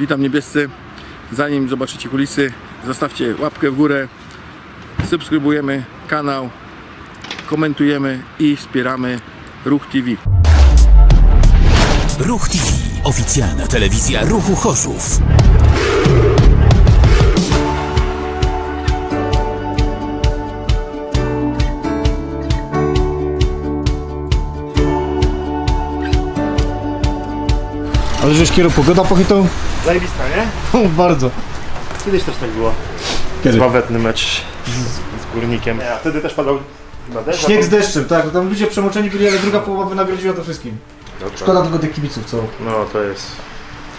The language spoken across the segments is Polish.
witam niebiescy. Zanim zobaczycie kulisy, zostawcie łapkę w górę, subskrybujemy kanał, komentujemy i wspieramy Ruch TV. Ruch TV. Oficjalna telewizja ruchu Chorzów. Ale żeś kieru pogoda pochytał? Zajebista, nie? Bardzo. Kiedyś też tak było. Kiedy? Sławetny mecz z, z Górnikiem. A wtedy też padał chyba deszcz. Śnieg z deszczem, tak. Tam ludzie przemoczeni byli, ale druga połowa wynagrodziła to wszystkim. Dobra. Szkoda tylko tych kibiców, co? No to jest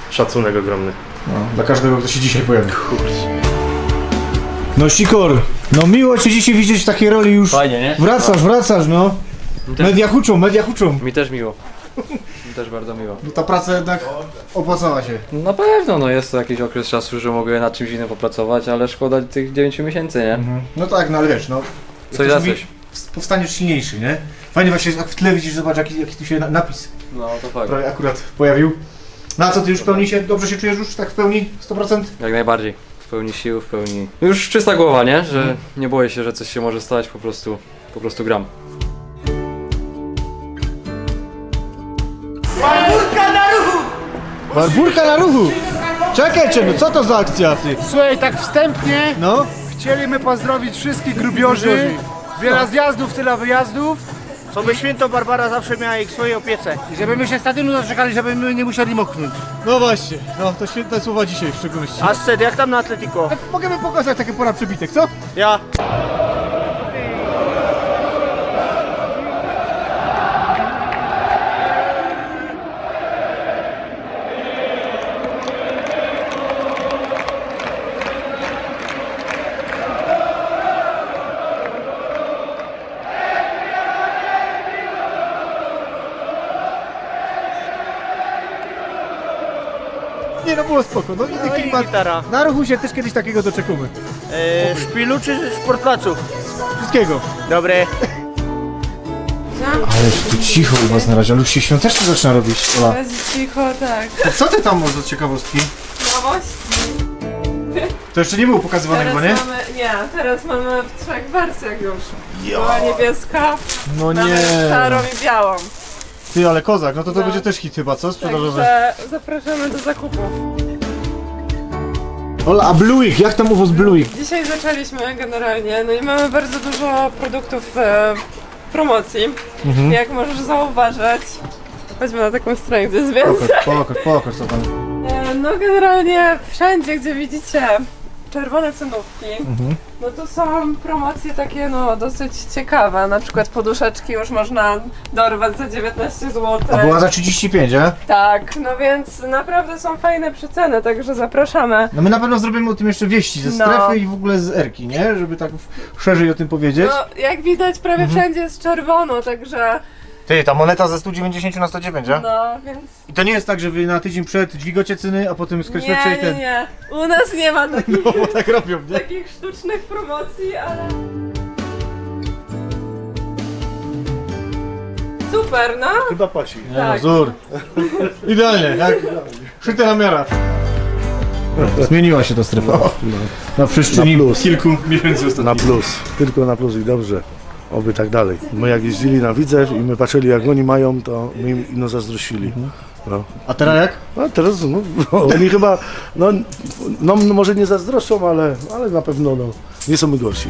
szacunek ogromny. No, dla każdego, kto się dzisiaj pojawił. No Sikor, no miło Cię dzisiaj widzieć w takiej roli już. Fajnie, nie? Wracasz, wracasz, no. Media huczą, media huczą. Mi też miło. Też bardzo miło. No ta praca jednak opłacała się. Na pewno, no jest to jakiś okres czasu, że mogę nad czymś innym popracować, ale szkoda tych 9 miesięcy, nie? No tak, no ale wiesz, no. Coś to za coś. Powstaniesz silniejszy, nie? Fajnie właśnie, jak w tle widzisz, zobacz jaki, jaki tu się na- napis No to fakt. prawie akurat pojawił. No a co, ty już w pełni się, dobrze się czujesz już, tak w pełni? 100%? Jak najbardziej. W pełni sił, w pełni... Już czysta głowa, nie? Że nie boję się, że coś się może stać, po prostu, po prostu gram. Barburka na ruchu! Czekajcie, no co to za akcja, ty? Słuchaj, tak wstępnie No? chcieliśmy pozdrowić wszystkich grubiorzy. Wiele zjazdów, tyle wyjazdów. Co by święto Barbara zawsze miała ich w swojej opiece. I żeby my się stadionu doczekali, żeby my nie musieli moknąć. No właśnie, no to świetne słowa dzisiaj w szczególności. A Sced, jak tam na Atletico? Możemy pokazać takie pora przebitek, co? Ja. Było spoko, no inny No i klimat. gitara. Na ruchu się też kiedyś takiego doczekamy. E, szpilu czy sportplacu? Wszystkiego. Dobre. Ale tu cicho u was na razie, ale już się świątecznie zaczyna robić. Ola. Jest cicho, tak. A co ty tam masz do ciekawostki? Nowość. To jeszcze nie było pokazywane Teraz chyba, nie? mamy, nie, teraz mamy w trzech wersjach już. Była niebieska, No mamy nie. i białą. Ty, ale kozak, no to to No. będzie też hit chyba, co? Sprzedażowy. Także zapraszamy do zakupów. Ola, a Blueik, jak tam u was Blueik? Dzisiaj zaczęliśmy generalnie, no i mamy bardzo dużo produktów e, w promocji. Mhm. Jak możesz zauważyć, chodźmy na taką stronę, gdzie jest więcej. Pokaż, pokaż, pokaż co tam. E, No generalnie wszędzie, gdzie widzicie czerwone cenówki, Mhm. No to są promocje takie no dosyć ciekawe. Na przykład poduszeczki już można dorwać za 19 zł. A była za 35, a? Tak, no więc naprawdę są fajne przeceny, także zapraszamy. No my na pewno zrobimy o tym jeszcze wieści ze No. strefy i w ogóle z Erki, nie? Żeby tak w- szerzej o tym powiedzieć. No jak widać prawie Mhm. wszędzie jest czerwono, także Ty, ta moneta ze 190 na 109, a? no więc I to nie jest tak, że wy na tydzień przed dźwigocie ceny, a potem skreślacie nie, ten... nie. U nas nie ma takich, No bo tak robią, nie? takich sztucznych promocji, ale... Super, no? Chyba pasi. Nie Tak. no, wzór. Idealnie, jak szyte na miarę. Zmieniła się ta strefa. Na przestrzeni Na plus. kilku miesięcy ostatnich. Na plus. Tylko na plus i dobrze. Oby tak dalej. My jak jeździli na Widzew i my patrzyli jak oni mają, to my im ino zazdrościli. No. A teraz jak? A teraz no, oni chyba, no, no może nie zazdroszczą, ale, ale na pewno no, nie są my gorsi.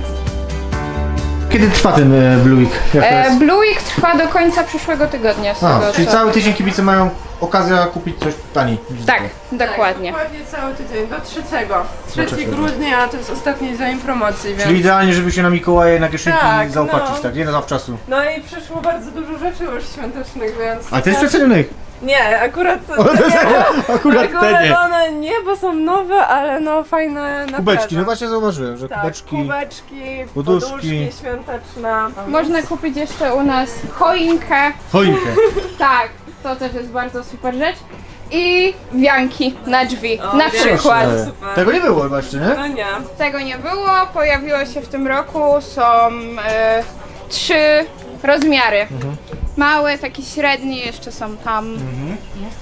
Kiedy trwa ten e, Blue Week? Jak to E, jest? Blue Week trwa do końca przyszłego tygodnia. Z A, tego, czyli co- cały tydzień kibice mają okazję kupić coś taniej. Tak, dokładnie. Tak, dokładnie cały tydzień, do 3. 3 grudnia to jest ostatni dzień promocji, więc... Czyli idealnie, żeby się na Mikołaje na kieszonki Tak, zaopatrzyć, no. tak? Nie na zawczasu. No i przyszło bardzo dużo rzeczy już świątecznych, więc... A to jest przecenionych. Nie, akurat... Akurat te Akurat nie. one nie, bo są nowe, ale no fajne naprawdę. Kubeczki, no właśnie zauważyłem, że tak, kubeczki. kubeczki, poduszki. poduszki, świąteczne. Można kupić jeszcze u nas choinkę. Choinkę. Tak, to też jest bardzo super rzecz. I wianki na drzwi, O, na wianki. przykład. E, super. Tego nie było jeszcze, nie? No nie. Tego nie było, pojawiło się w tym roku, są e, trzy rozmiary. Małe, takie średnie jeszcze są tam.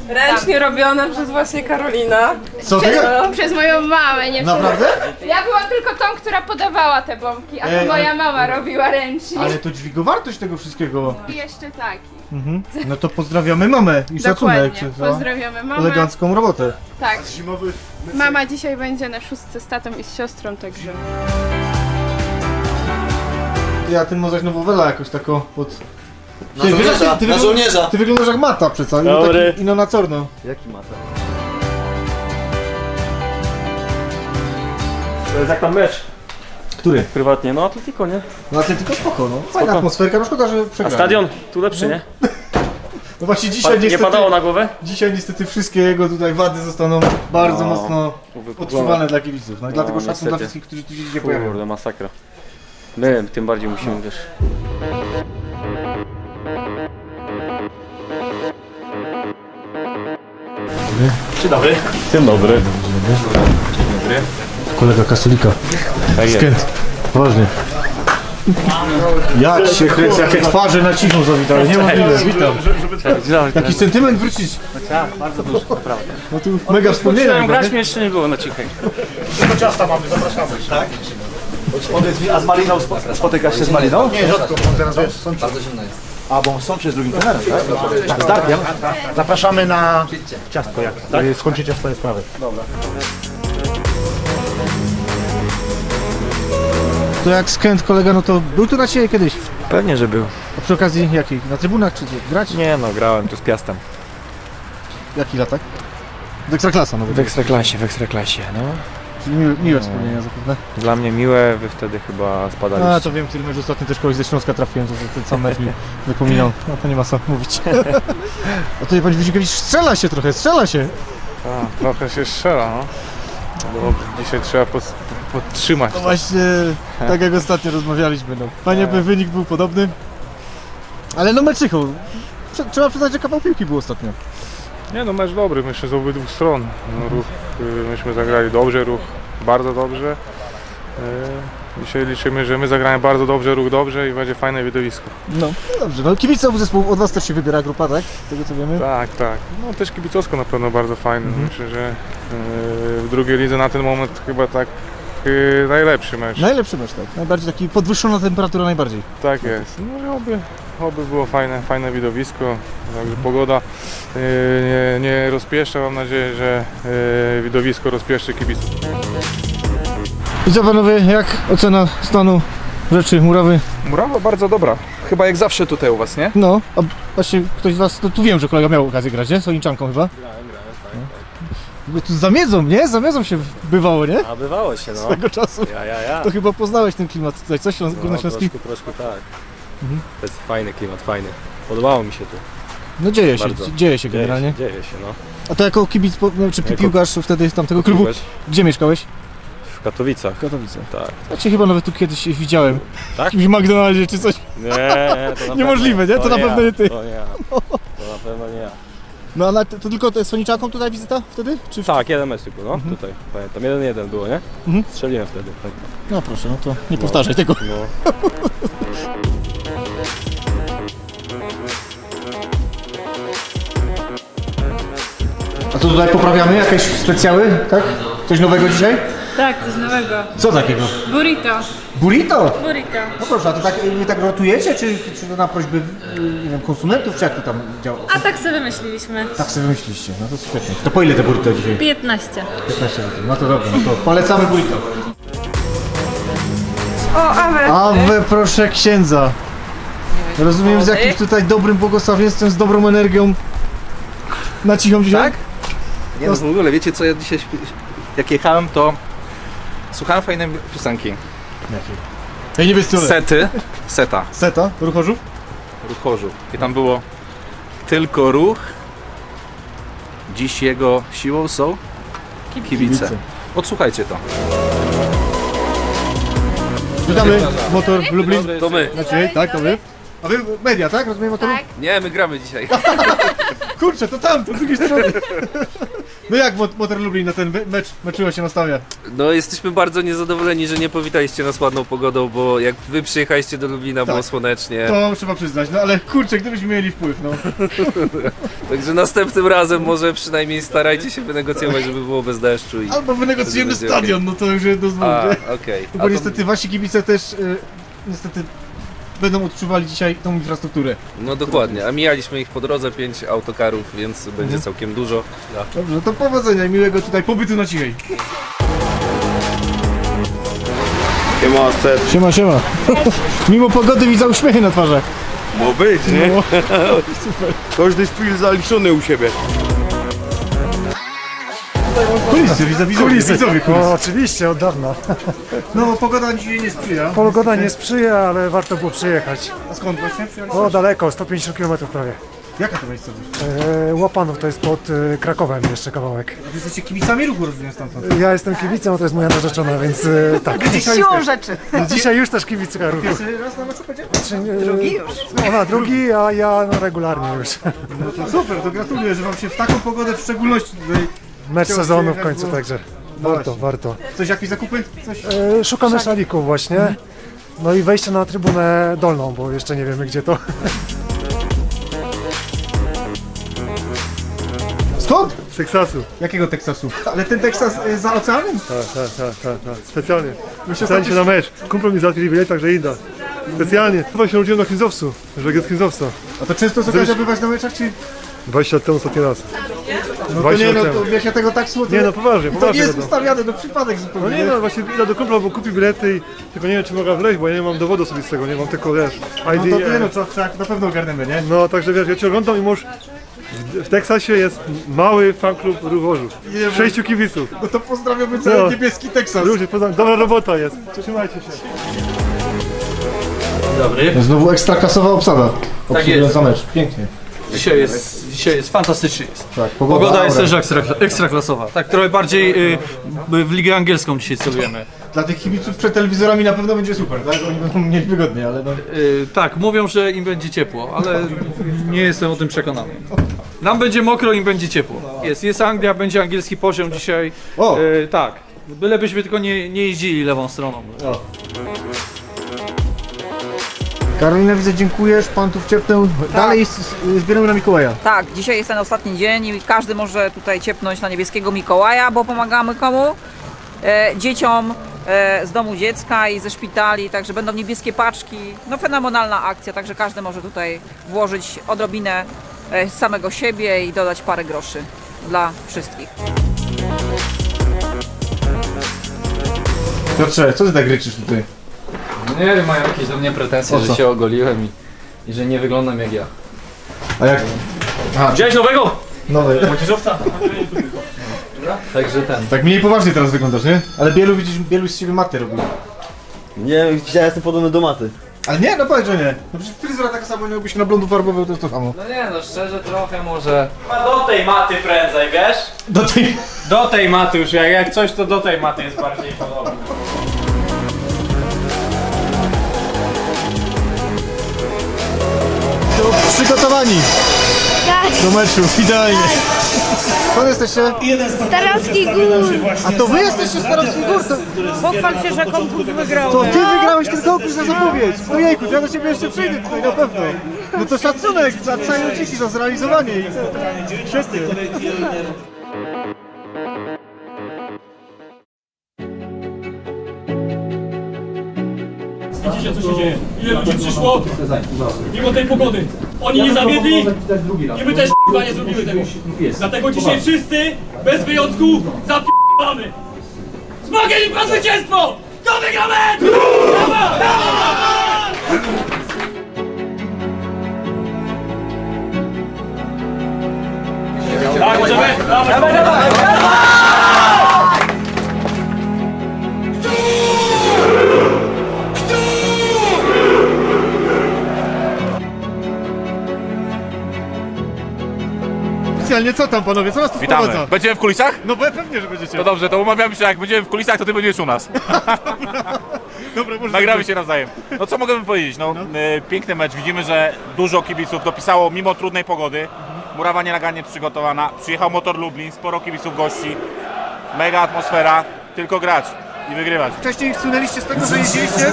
Ręcznie robione przez właśnie Karolina. Co Przez, ty? przez moją mamę, nie przez... Naprawdę? Ja byłam tylko tą, która podawała te bombki, a to Ej, moja ale- mama robiła ręcznie. Ale to dźwigowartość tego wszystkiego. I jeszcze taki. No to pozdrawiamy mamę i szacunek Dokładnie. za Pozdrawiamy mamę. elegancką robotę. Tak. Mama dzisiaj będzie na szóstce z tatą i z siostrą, także... Ja ten mozaik nowowela jakoś tako pod... Na Ty, żołnierza, jak ty, ty, na żołnierza. ty wyglądasz jak mata przecież, Dobry. taki, ino na corno. Jaki mata? To jest jak tam mecz Który? prywatnie, no Atletico, nie? No Atletico spoko, no. Fajna atmosferka, no szkoda, że A stadion tu lepszy, nie? No właśnie Pa, dzisiaj nie niestety... padało na głowę? Dzisiaj niestety wszystkie jego tutaj wady zostaną bardzo No. mocno odczuwane dla kibiców. No i dlatego szacun niestety. dla wszystkich, którzy tu się dzisiaj pojawią. Kurde, masakra. My tym bardziej musimy, wiesz... Dzień dobry. Dzień dobry. Kolega Kasulika. Tak Skęt. Poważnie. Jak się kręcę, jakie twarze na cichą zawitały, niemożliwe, witam. Jakiś sentyment wrócić. Tak, bardzo dużo, naprawdę. No tu mega wspomnienia. Chciałem chyba, grać, nie? mnie jeszcze nie było na cichej. Powiedz mi, a z Maliną spo- spotykasz się z Maliną? Nie, rzadko, teraz wiesz, są Bardzo zimno jest. A, bo są przez drugim trenerem, tak? Tak, z Darkiem. Zapraszamy na ciastko, jak tak? skończycie swoje sprawy. To jak Skęt kolega, no to był tu na ciebie kiedyś. Pewnie, że był. A przy okazji jakiej? Na trybunach czy co? grać? Nie no, grałem tu z Piastem. Jaki latak? W Ekstraklasa no W Ekstraklasie, w Ekstraklasie, no. Miłe, miłe wspomnienia zapewne. Dla mnie miłe, wy wtedy chyba spadaliście. A to wiem, który mecz ostatnio też kogoś ze Śląska trafiłem, to ten sam mecz mi wypominał. No to nie ma co mówić. A tutaj pan Wójcikowicz strzela się trochę, strzela się. A, trochę się strzela, no. Bo dzisiaj trzeba pos- podtrzymać. No właśnie, tak jak ostatnio rozmawialiśmy, no. Panie by wynik był podobny. Ale no meczychu. Trzeba przyznać, że kawał piłki był ostatnio. Nie no, mecz dobry, myślę z obydwu stron. No, ruch, y, myśmy zagrali dobrze, ruch bardzo dobrze. Y, Dzisiaj liczymy, że my zagramy bardzo dobrze, ruch dobrze i będzie fajne widowisko. No, no dobrze. No kibice obu zespołów, od was też się wybiera grupa, tak? Z tego co wiemy. Tak, tak. No też kibicowsko na pewno bardzo fajne. Myślę, że y, w drugiej lidze na ten moment chyba tak y, najlepszy mecz. Najlepszy mecz, tak. Najbardziej taki podwyższona temperatura najbardziej. Tak jest. No i oby, oby było fajne, fajne widowisko. Także pogoda y, nie, nie rozpieszcza. Mam nadzieję, że y, widowisko rozpieszczy kibiców. I co panowie, jak ocena stanu rzeczy murawy? Murawa bardzo dobra. Chyba jak zawsze tutaj u was, nie? No, a właśnie ktoś z was, no tu wiem, że kolega miał okazję grać, nie? Z Oliczanką chyba? Tak. Tu zamiedzą, nie? Zamiedzą się bywało, nie? A bywało się, no. Tego czasu. Ja, ja, ja. To chyba poznałeś ten klimat tutaj, coś Śląsk- Górnośląski? troszkę, troszkę tak. To jest fajny klimat, fajny. Podobało mi się tu. No dzieje się, Bardzo. dzieje się generalnie. Dzieje się, dzieje się no. A to jako kibic, po- no, czy Jako- piłkarz wtedy z tamtego klubu, gdzie mieszkałeś? W Katowicach. W Katowicach. Tak. Ja cię chyba nawet tu kiedyś widziałem. Tak? W jakimś McDonaldzie czy coś. Nie, to na Niemożliwe, nie? To na pewno nie ty. To nie ja. To na pewno nie ja. No ale to, to tylko z Soniczanką tutaj wizyta wtedy? Czy... Tak, jeden mecz tylko, no, tutaj. Pamiętam, jeden jeden było, nie? Mhm. Strzeliłem wtedy. Tak. No proszę, no to nie powtarzaj tego. No. A co tutaj poprawiamy? Jakieś specjały, tak? Coś nowego dzisiaj? Tak, coś nowego. Co takiego? Burrito. Burrito? Burrito. No proszę, a to tak, wy tak rotujecie, czy, czy to na prośby y, nie wiem, konsumentów, czy jak to tam działa? A tak sobie wymyśliliśmy. Tak sobie myśliście, no to świetnie. To po ile te burrito dzisiaj? 15. 15 zł. No to dobrze, no to polecamy burrito. O, Awe. Awe proszę księdza. Rozumiem z jakimś tutaj dobrym błogosławieństwem, z dobrą energią. Na cichą dzisiaj? Tak? Nie no w ogóle, wiecie co ja dzisiaj jak jechałem to słuchałem fajnej piosenki. Ej, nie wiesz co? Sety, seta, Seta, ruchorzów? ruchorzu. I tam było tylko ruch, dziś jego siłą są kibice. Odsłuchajcie to. Witamy, motor Lublin. To my. Znaczy, tak, to wy. A wy media, tak? Rozumiem motoru? Tak. Nie, my gramy dzisiaj. Kurczę, to tam, to z drugiej strony. No jak Mot- Motor Lublin na ten mecz, meczyło się nastawia? No jesteśmy bardzo niezadowoleni, że nie powitaliście nas ładną pogodą, bo jak wy przyjechaliście do Lublina, było Tak. słonecznie. To trzeba przyznać, no ale kurczę, gdybyśmy mieli wpływ, no. Także następnym razem może przynajmniej starajcie się wynegocjować, żeby było bez deszczu. I Albo wynegocjujemy stadion, no to już jest dozwól, A, nie? okej. A Bo to- niestety wasi kibice też y, niestety będą odczuwali dzisiaj tą infrastrukturę. No dokładnie, a mijaliśmy ich po drodze, pięć autokarów, więc będzie Mhm. całkiem dużo. Dobrze, to powodzenia i miłego tutaj pobytu na cichej. Siema, Seb. Siema, siema. Mimo pogody widzę uśmiechy na twarzach. Mo być, nie? No. Każdy szpil zaliczony u siebie. Kulisy, widzę widzowie, Kulisy. widzowie O, oczywiście, od dawna. No, pogoda dzisiaj nie sprzyja. Pogoda nie sprzyja, ale warto było przyjechać. A skąd właśnie przyjechałeś? O, daleko, 150 km prawie. Jaka to miejscowość? E, Łapanów to jest pod e, Krakowem jeszcze kawałek. A wy jesteście kibicami ruchu, rozumiem stamtąd. Ja jestem kibicem, a to jest moja narzeczona, więc e, tak. Dzisiaj Siłą rzeczy. Dzisiaj już też kibica ruchu. Pierwszy raz na meczu będzie? Drugi już. Ona drugi, a ja no, regularnie już. No to super, to gratuluję, że wam się w taką pogodę w szczególności tutaj... Mecz sezonu w końcu, także No warto, właśnie. warto. Coś, jakieś zakupy? Coś? E, Szukamy szalików właśnie. No i wejście na trybunę dolną, bo jeszcze nie wiemy gdzie to. Skąd? Z Teksasu. Jakiego Teksasu? Ale ten Teksas y, za oceanem? Tak, tak, tak, tak, tak. Specjalnie. My się Specjalnie się na mecz. Kumpel mi załatwili bilet, także inda. Specjalnie. Chyba się urodziłem na Kinzowcu, że jest Kinzowca. A to często jest okazja bywać na meczach, czy... 20 lat temu ostatni raz. No to 20 nie, no lat to ja się tego tak słucham. Nie no, poważnie, To nie poważnie. jest gadam. ustawiane, do przypadek zupełnie. No nie no, właśnie idę do kumpla, bo kupi bilety i tylko nie wiem czy mogę wleźć, bo ja nie mam dowodu osobistego, nie mam tylko wiesz, No ID. to nie, e, no to trzeba na pewno ogarniemy, nie? No także wiesz, ja cię oglądam i mąż w, w Teksasie jest mały fanklub ruchorzów. Nie, bo- Sześciu kibiców. No to pozdrawiamy cały No. niebieski Teksas. Ludzie, poznam, dobra robota jest. Trzymajcie się. Dobry. Znowu ekstraklasowa obsada. Tak jest. za mecz. Pięknie. Dzisiaj jest, dzisiaj jest fantastycznie. Jest. Tak, Pogoda jest aura. też ekstra, ekstraklasowa. Tak, trochę bardziej y, w ligę angielską dzisiaj celujemy. Dla tych kibiców przed telewizorami na pewno będzie super, tak? Oni będą mieli wygodnie, ale no... Y, tak, mówią, że im będzie ciepło, ale nie jestem o tym przekonany. Nam będzie mokro, im będzie ciepło. Jest, jest Anglia, będzie angielski poziom dzisiaj. O! Y, tak. Bylebyśmy tylko nie, nie jeździli lewą stroną. Karolina, widzę, dziękujesz, pan tu wciepnął. Dalej s- s- zbieramy na Mikołaja. Tak, dzisiaj jest ten ostatni dzień i każdy może tutaj ciepnąć na niebieskiego Mikołaja, bo pomagamy komu? E, dzieciom e, z domu dziecka i ze szpitali, także będą niebieskie paczki. No fenomenalna akcja, także każdy może tutaj włożyć odrobinę e, z samego siebie i dodać parę groszy dla wszystkich. Piotrze, co ty tak ryczysz tutaj? No nie wiem, mają jakieś do mnie pretensje, O co? że się ogoliłem i, i że nie wyglądam jak ja. A jak? A, Widziałeś nowego? nowe. Także ten. Tak mniej poważnie teraz wyglądasz, nie? Ale Bielu widzisz, Bielu z siebie matę robi. Nie, dzisiaj jestem podobny do maty. Ale nie, no powiedz, że nie. No przecież fryzura taka sama, jakbyś na blondu farbował, to jest to samo. No nie no, szczerze trochę może... Do tej maty prędzej, wiesz? Do tej... Do tej maty już, jak, jak coś to do tej maty jest bardziej podobne. To przygotowani do meczu, idealnie. Skąd jesteście? Starowski Gór. A to wy jesteście z Starowskich Gór? To, Pochwal się, że konkurs wygrał. to ty wygrałeś ten konkurs na zapowiedź. No jejku, to ja do ciebie jeszcze przyjdę tutaj, na pewno. No to szacunek dla całej rodziny za zrealizowanie. i- Świetnie. Widzicie co się dzieje? Ile ludzi przyszło? Mimo tej pogody. Oni nie zawiedli i my też k***a, nie zrobimy tego. Dlatego dzisiaj wszyscy, bez wyjątku, zapi***amy. Smagień po zwycięstwo! Kto wygra mecz? Brawo! Brawo! Tak, możemy? Dawaj, dawaj, dawaj! Oficjalnie co tam panowie, co was tu Witamy. wprowadza? Będziemy w kulisach? No be- pewnie, że będziecie. No dobrze, to umawiamy się, jak będziemy w kulisach, to ty będziesz u nas. Dobra, może Nagramy się nawzajem. No co mogę powiedzieć? No, y, piękny mecz. Widzimy, że dużo kibiców dopisało mimo trudnej pogody. Murawa nienagannie przygotowana. Przyjechał Motor Lublin, sporo kibiców gości. Mega atmosfera, tylko grać i wygrywać. Wcześniej słynęliście z tego, że jeździliście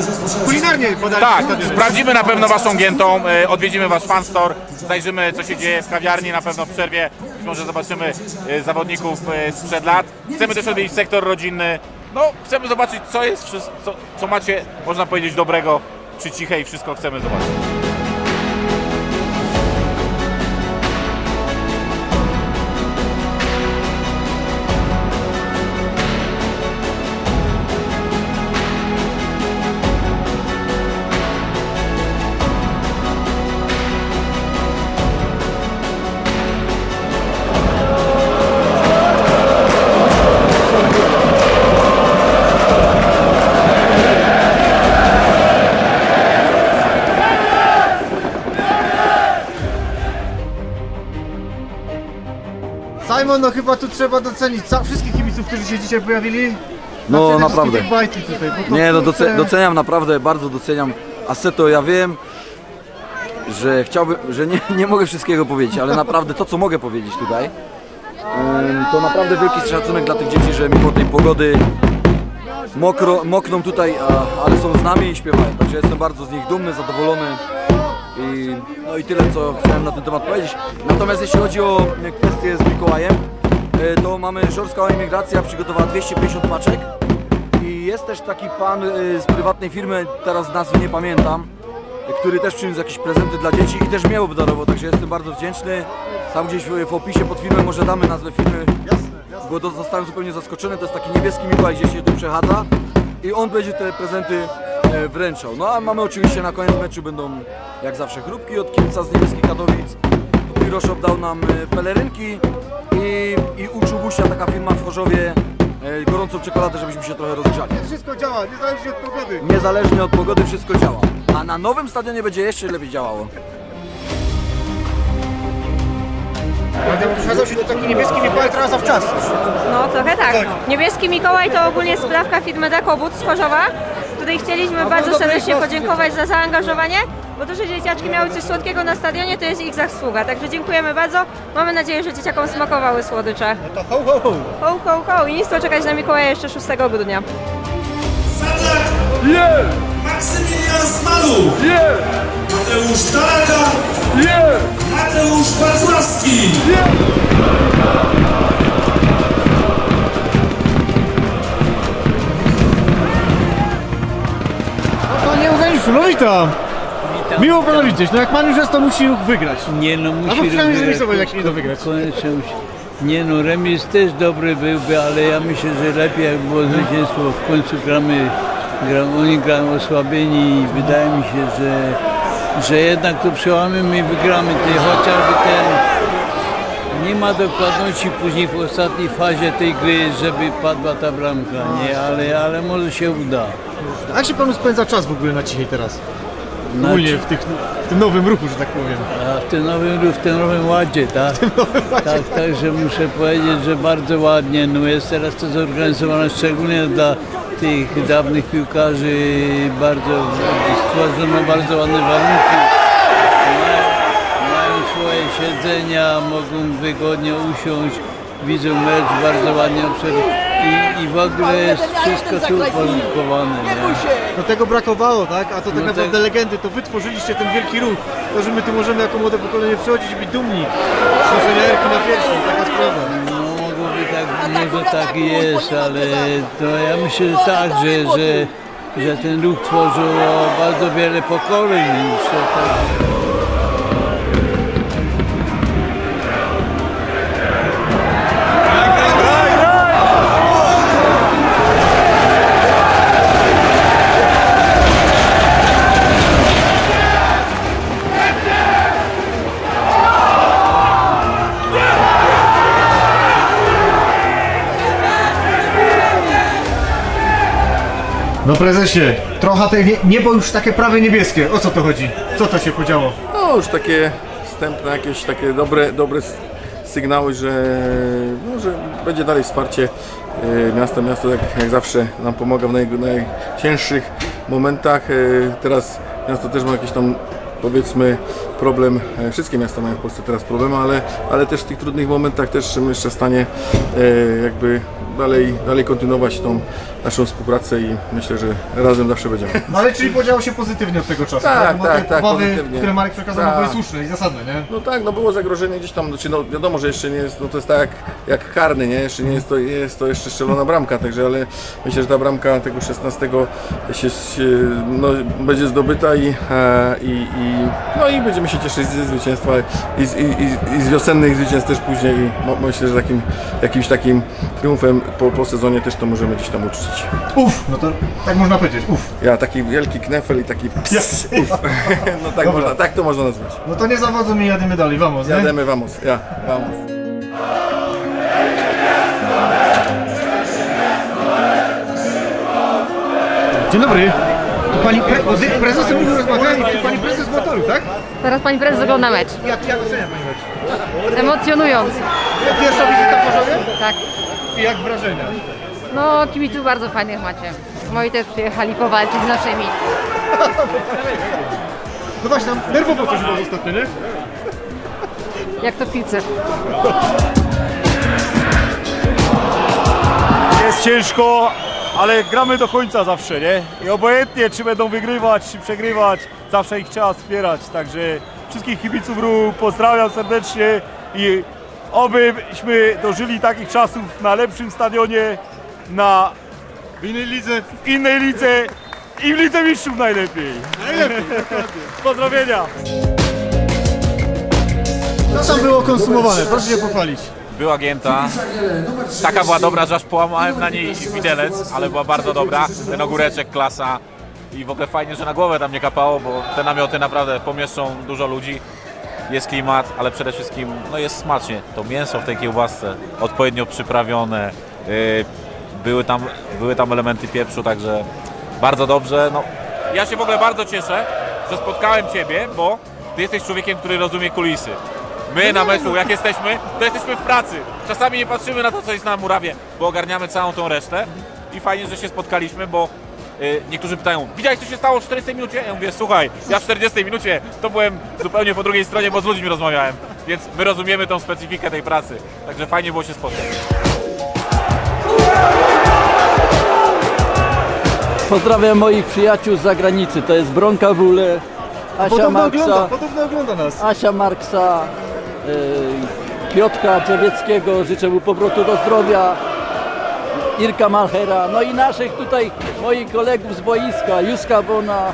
kulinarnie podaliście Tak, sprawdzimy na pewno Waszą giętą, e, odwiedzimy Wasz fan store, zajrzymy co się dzieje w kawiarni, na pewno w przerwie, może zobaczymy e, zawodników e, sprzed lat. Chcemy też odwiedzić sektor rodzinny, no chcemy zobaczyć co jest, co, co macie, można powiedzieć, dobrego przy Cichej, wszystko chcemy zobaczyć. No chyba tu trzeba docenić ca- wszystkich kibiców, którzy się dzisiaj pojawili. No, naprawdę. bajki tutaj, bo to Nie, no kurczę, doce, doceniam naprawdę, bardzo doceniam Asseto. Ja wiem, że chciałbym, że nie, nie mogę wszystkiego powiedzieć, ale naprawdę to, co mogę powiedzieć tutaj, em, to naprawdę wielki szacunek dla tych dzieci, że mimo tej pogody mokro, mokną tutaj, a, ale są z nami i śpiewają. Także jestem bardzo z nich dumny, zadowolony. I, no i tyle, co chciałem na ten temat powiedzieć. Natomiast jeśli chodzi o e, kwestię z Mikołajem, e, to mamy Żorska Emigracja przygotowała 250 paczek i jest też taki pan e, z prywatnej firmy, teraz nazwy nie pamiętam, który też przyniósł jakieś prezenty dla dzieci i też mnie obdarował, także jestem bardzo wdzięczny. Tam gdzieś w, opisie pod filmem może damy nazwę firmy, bo to zostałem zupełnie zaskoczony. To jest taki niebieski Mikołaj, gdzie się tu przechadza i on będzie te prezenty e, wręczał. No a mamy oczywiście na koniec meczu będą jak zawsze chrupki od Kielca z niebieskich Katowic. Piroszop dał nam e, pelerynki i, i u Czubusia taka firma w Chorzowie e, gorącą czekoladę, żebyśmy się trochę rozgrzali. Wszystko działa, niezależnie od pogody. Niezależnie od pogody wszystko działa. A na nowym stadionie będzie jeszcze lepiej działało. Będę przeszadzał się tu taki niebieski Mikołaj teraz zawczasu. No trochę tak. Niebieski Mikołaj to ogólnie sprawka firmy Dekobut z Chorzowa, której chcieliśmy bardzo serdecznie podziękować za zaangażowanie, bo to, że dzieciaczki miały coś słodkiego na stadionie, to jest ich zasługa. Także dziękujemy bardzo. Mamy nadzieję, że dzieciakom smakowały słodycze. No to ho, ho, ho. Ho, ho, ho. I nic to czekać na Mikołaja jeszcze 6 grudnia. Yeah! Maksymilian Smalu! Yeah! Mateusz Talaga! Yeah! Mateusz Pacławski! Witam. Miło pana widzieć, no jak pan już jest, to musi wygrać. Nie no, musi Albo przynajmniej rozgrać. zremisować, jak się nie da wygrać. Koniecznie musi. Nie no, remis też dobry byłby, ale ja myślę, że lepiej jak było zwycięstwo. W końcu gramy, gra, oni grają osłabieni i wydaje mi się, że, że jednak to przełamimy i wygramy. Ty, chociażby ten... Nie ma dokładności później w ostatniej fazie tej gry, żeby padła ta bramka, nie, ale, ale może się uda. A jak się panu spędza czas w ogóle na cichej teraz? Na Ogólnie w, tych, w tym nowym ruchu, że tak powiem. A w tym nowym, w tym nowym ładzie, tak? Tak, także muszę powiedzieć, że bardzo ładnie. No jest teraz to zorganizowane szczególnie dla tych dawnych piłkarzy. Bardzo stworzono bardzo ładne warunki. Mają, mają swoje siedzenia, mogą wygodnie usiąść, widzą mecz bardzo ładnie obserwują. I, I w ogóle jest wszystko tu uporządkowane. Nie? No tego brakowało, tak? A to tak No naprawdę tak. legendy, to wy tworzyliście ten wielki ruch. To, że my tu możemy jako młode pokolenie przychodzić i być dumni z noszenia erki na piersi, taka sprawa. No mogłoby tak, może tak jest, ale to ja myślę, że tak, że, że, że ten ruch tworzył bardzo wiele pokoleń już to tak. Prezesie, trochę te nie, niebo już takie prawie niebieskie. O co to chodzi? Co to się podziało? No już takie wstępne, jakieś takie dobre, dobre sygnały, że, no, że będzie dalej wsparcie e, miasta. Miasto jak, jak zawsze nam pomaga w naj, najcięższych momentach. E, Teraz miasto też ma jakieś tam powiedzmy problem, e, wszystkie miasta mają w Polsce teraz problem, ale, ale też w tych trudnych momentach też są jeszcze w stanie e, jakby dalej, dalej kontynuować tą naszą współpracę i myślę, że razem zawsze będziemy. No ale czyli podziało się pozytywnie od tego czasu, Tak, Bo tak, te tak, obawy, pozytywnie. które Marek przekazał, Tak. były słuszne i zasadne, nie? No tak, no było zagrożenie gdzieś tam, znaczy no wiadomo, że jeszcze nie jest, no to jest tak jak, jak karny, nie? Jeszcze nie jest to, jest to jeszcze strzelona bramka, także ale myślę, że ta bramka tego 16 się, się no, będzie zdobyta i, e, i, i, no i będziemy się cieszyć ze zwycięstwa i z, i, i, i z wiosennych zwycięstw też później i myślę, że takim, jakimś takim triumfem po, po sezonie też to możemy gdzieś tam uczcić. Uff, no to tak można powiedzieć, uff. Ja taki wielki knefel i taki ps, uf. no tak, Dobra. można, tak to można nazwać. No to nie zawodzą mi jadymy dalej, vamos, nie? Jademy, vamos, ja, vamos. Dzień dobry. Pani pre, bo z prezesem już rozmawiali, tu pani prezes motoru, tak? Teraz pani prezes ogląda mecz. Jak, jak ocenia pani mecz? Emocjonujący. Pierwsza wizyta w Chorzowie? Tak. I jak wrażenia? No, kibiców bardzo fajnych macie. Moi też przyjechali powalczyć z naszymi. No właśnie, tam nerwowo coś było ostatnio, nie? Jak to w piłce. Jest ciężko, ale gramy do końca zawsze, nie? I obojętnie, czy będą wygrywać, czy przegrywać, zawsze ich trzeba wspierać. Także wszystkich kibiców ruchu pozdrawiam serdecznie i obyśmy dożyli takich czasów na lepszym stadionie, na w innej lidze, w innej lidze i w Lidze Mistrzów najlepiej. Najlepiej, Pozdrowienia. Co tam było konsumowane? Proszę się pochwalić. Była gięta. Taka była dobra, że aż połamałem na niej widelec, ale była bardzo dobra. Ten ogóreczek klasa. I w ogóle fajnie, że na głowę tam nie kapało, bo te namioty naprawdę pomieszczą dużo ludzi. Jest klimat, ale przede wszystkim no jest smacznie. To mięso w tej kiełbasce odpowiednio przyprawione. Yy, były, tam, były tam elementy pieprzu, także bardzo dobrze. No, ja się w ogóle bardzo cieszę, że spotkałem Ciebie, bo Ty jesteś człowiekiem, który rozumie kulisy. My na meczu, jak jesteśmy, to jesteśmy w pracy. Czasami nie patrzymy na to, co jest na murawie, bo ogarniamy całą tą resztę. I fajnie, że się spotkaliśmy, bo y, niektórzy pytają, widziałeś, co się stało w 40 minucie? Ja mówię, słuchaj, ja w 40 minucie to byłem zupełnie po drugiej stronie, bo z ludźmi rozmawiałem. Więc my rozumiemy tą specyfikę tej pracy. Także fajnie było się spotkać. Pozdrawiam moich przyjaciół z zagranicy. To jest Bronka Wule, Asia Podobno ogląda, Marksa, podobno ogląda nas. Asia Marksa, Piotka Drzewieckiego. Życzę mu powrotu do zdrowia. Irka Malchera, no i naszych tutaj moich kolegów z boiska, Juska Bona,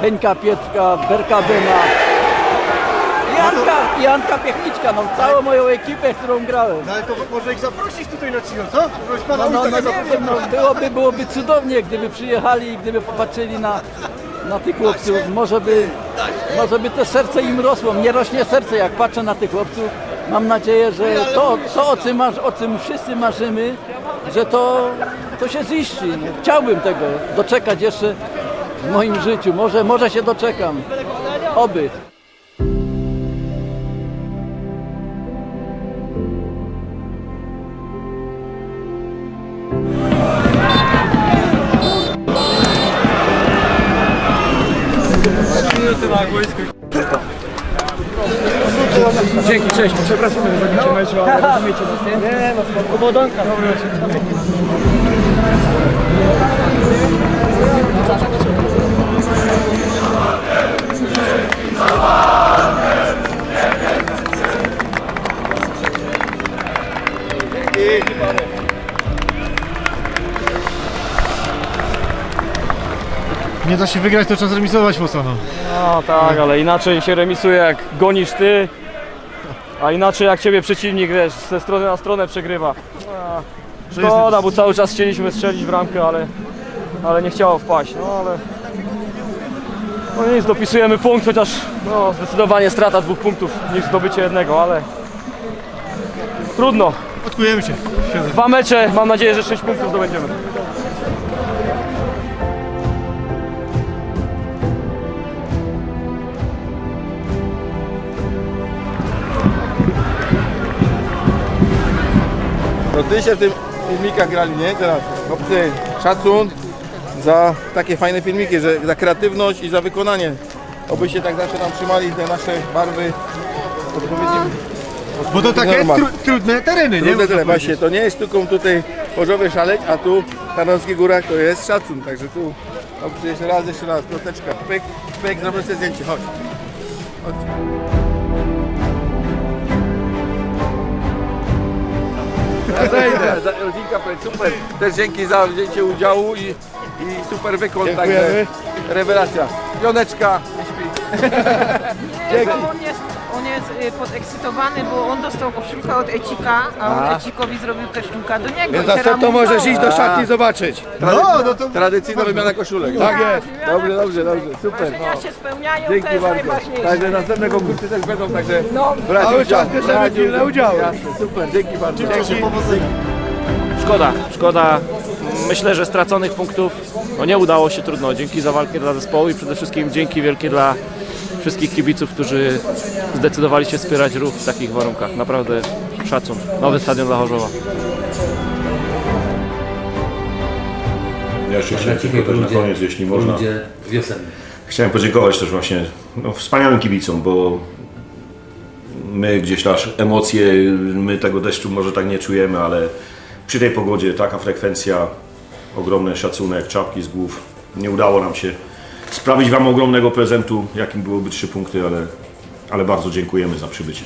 Heńka Pietrka, Berka Bena, Janka, Janka Piechniczka, no całą moją ekipę, z którą grałem. No ale to może ich zaprosić tutaj na cicho, co? Pana No, no, no nie zaprosił. wiem, no, byłoby, byłoby cudownie, gdyby przyjechali i gdyby popatrzyli na, na tych chłopców. Może by, może by to serce im rosło. Mnie rośnie serce, jak patrzę na tych chłopców. Mam nadzieję, że to, to o, czym, o czym wszyscy marzymy, że to, to się ziści. Chciałbym tego doczekać jeszcze w moim życiu. Może, może się doczekam. Oby. Dzięki, cześć. Przepraszamy, że zagięcie meczu, ale rozumiecie nas, nie? Nie, no spoko. Dobra. Nie da się wygrać, to trzeba zremisować Fosano. No tak, ale inaczej się remisuje jak gonisz ty, a inaczej jak ciebie przeciwnik wiesz, ze strony na stronę przegrywa. Szkoda, bo cały czas chcieliśmy strzelić bramkę, ale, ale nie chciało wpaść. No ale no nic, dopisujemy punkt, chociaż no, zdecydowanie strata dwóch punktów niż zdobycie jednego, ale trudno. Odkujemy się. Dwa mecze, mam nadzieję, że sześć punktów zdobędziemy. No ty się w tym filmikach grali, nie? Teraz, chłopcy, szacun za takie fajne filmiki, że za kreatywność i za wykonanie obyście tak zawsze nam trzymali te nasze barwy odpowiednim Bo to takie normach. tru, trudne tereny, nie? Trudne tyle, właśnie, to nie jest tylko tutaj Chorzowy szaleć, a tu w Tarnowskich Górach to jest szacun, także tu no, jeszcze raz, jeszcze raz, ploteczka, pyk, pyk, zrobimy sobie zdjęcie, chodź. chodź. Ja zejdę, rodzinka powiedz, super, też dzięki za wzięcie udziału i, i super wykon, także Dziękujemy. rewelacja. Pioneczka, nie śpi. Nie, podekscytowany, bo on dostał koszulkę od Ecika, a on A. Ecikowi zrobił koszulkę do niego. Więc i teraz mu możesz dał. iść do szatni zobaczyć. No, no to... Tradycyjna wymiana koszulek. Tak jest. wymiana Dobrze, dobrze, dobrze, super. Marzenia się spełniają, Dzięki to jest bardzo. najważniejsze. Także następne konkursy też będą, także No. brać Cały udział. czas bierzemy pilne udziały. Jasne, super, dzięki bardzo. Dzięki. Szkoda, szkoda. Myślę, że straconych punktów no nie udało się trudno. Dzięki za walkę dla zespołu i przede wszystkim dzięki wielkie dla wszystkich kibiców, którzy zdecydowali się wspierać ruch w takich warunkach. Naprawdę szacun. Nowy stadion dla Chorzowa. Ja jeszcze chciałem tylko też na koniec, jeśli można. Chciałem podziękować też właśnie no, wspaniałym kibicom, bo my gdzieś nasze emocje, my tego deszczu może tak nie czujemy, ale przy tej pogodzie taka frekwencja, ogromny szacunek, czapki z głów. Nie udało nam się sprawić Wam ogromnego prezentu, jakim byłoby trzy punkty, ale, ale bardzo dziękujemy za przybycie.